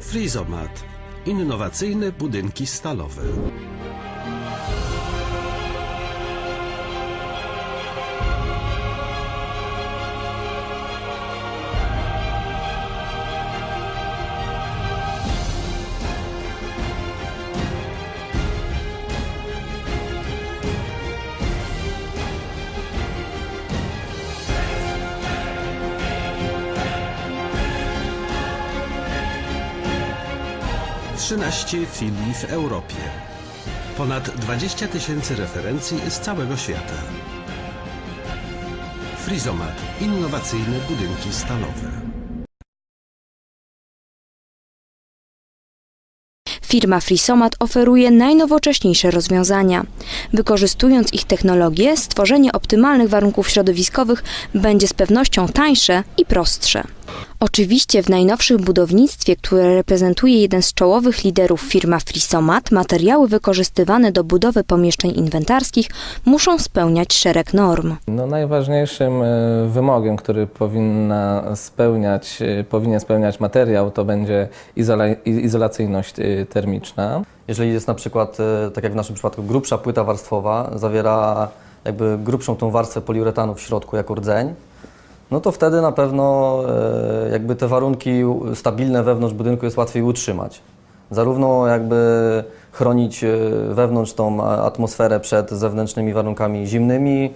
Frizomat. Innowacyjne budynki stalowe. Trzynaście filii w Europie. Ponad 20 tysięcy referencji z całego świata. Frizomat. Innowacyjne budynki stalowe. Firma Frisomat oferuje najnowocześniejsze rozwiązania. Wykorzystując ich technologię, stworzenie optymalnych warunków środowiskowych będzie z pewnością tańsze i prostsze. Oczywiście w najnowszym budownictwie, które reprezentuje jeden z czołowych liderów firma Frisomat, materiały wykorzystywane do budowy pomieszczeń inwentarskich muszą spełniać szereg norm. No, najważniejszym e, wymogiem, który powinna spełniać, e, powinien spełniać materiał, to będzie izola, izolacyjność e, termiczna. Jeżeli jest na przykład, tak jak w naszym przypadku, grubsza płyta warstwowa, zawiera jakby grubszą tą warstwę poliuretanu w środku jako rdzeń, no to wtedy na pewno e, jakby te warunki stabilne wewnątrz budynku jest łatwiej utrzymać. Zarówno jakby chronić e, wewnątrz tą atmosferę przed zewnętrznymi warunkami zimnymi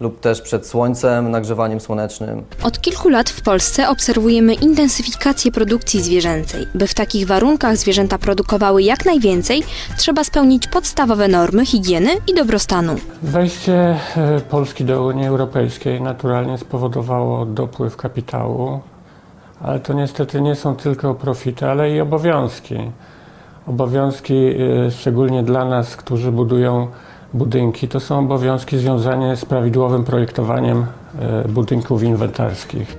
lub też przed słońcem, nagrzewaniem słonecznym. Od kilku lat w Polsce obserwujemy intensyfikację produkcji zwierzęcej. By w takich warunkach zwierzęta produkowały jak najwięcej, trzeba spełnić podstawowe normy higieny i dobrostanu. Wejście e, Polski do Unii Europejskiej naturalnie spowodowało dopływ kapitału, ale to niestety nie są tylko profity, ale i obowiązki. Obowiązki, e, szczególnie dla nas, którzy budują budynki, to są obowiązki związane z prawidłowym projektowaniem e, budynków inwentarskich.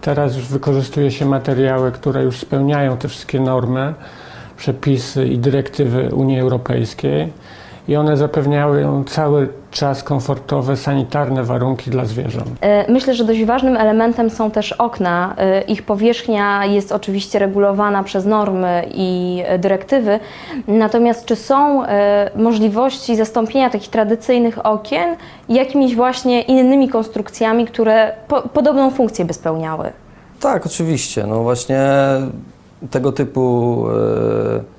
Teraz już wykorzystuje się materiały, które już spełniają te wszystkie normy, przepisy i dyrektywy Unii Europejskiej i one zapewniają cały czas komfortowe, sanitarne warunki dla zwierząt. E, Myślę, że dość ważnym elementem są też okna. E, Ich powierzchnia jest oczywiście regulowana przez normy i dyrektywy. Natomiast czy są e, możliwości zastąpienia takich tradycyjnych okien jakimiś właśnie innymi konstrukcjami, które po, podobną funkcję by spełniały? Tak, oczywiście. No właśnie tego typu e,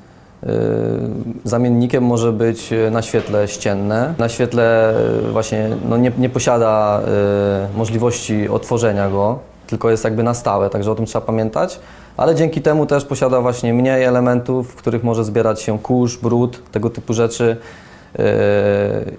zamiennikiem może być e, naświetle ścienne. Naświetle e, właśnie no nie, nie posiada możliwości otworzenia go, tylko jest jakby na stałe, także o tym trzeba pamiętać. Ale dzięki temu też posiada właśnie mniej elementów, w których może zbierać się kurz, brud, tego typu rzeczy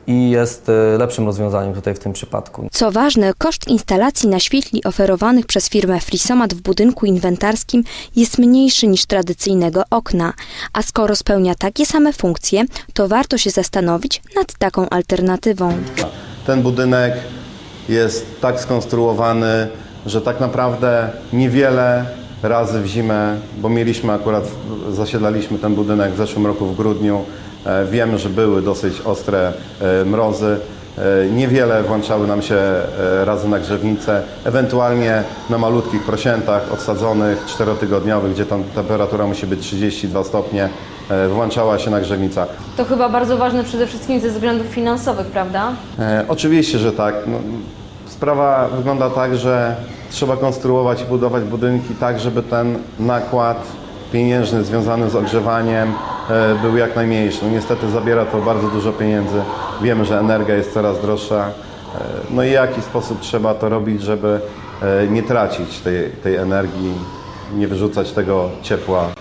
i jest e, lepszym rozwiązaniem tutaj w tym przypadku. Co ważne, koszt instalacji naświetli oferowanych przez firmę Frisomat w budynku inwentarskim jest mniejszy niż tradycyjnego okna, a skoro spełnia takie same funkcje, to warto się zastanowić nad taką alternatywą. Ten budynek jest tak skonstruowany, że tak naprawdę niewiele razy w zimę, bo mieliśmy akurat, zasiedlaliśmy ten budynek w zeszłym roku w grudniu, e, wiemy, że były dosyć ostre e, mrozy. E, Niewiele włączały nam się razy na grzewnicę, ewentualnie na malutkich prosiętach odsadzonych, czterotygodniowych, gdzie tam temperatura musi być 32 stopnie, włączała się nagrzewnica. To chyba bardzo ważne przede wszystkim ze względów finansowych, prawda? E, oczywiście, że tak. No, sprawa wygląda tak, że trzeba konstruować i budować budynki tak, żeby ten nakład pieniężny związany z ogrzewaniem był jak najmniejszy. No, niestety zabiera to bardzo dużo pieniędzy. Wiemy, że energia jest coraz droższa. E, no i w jaki sposób trzeba to robić, żeby e, nie tracić tej, tej energii, nie wyrzucać tego ciepła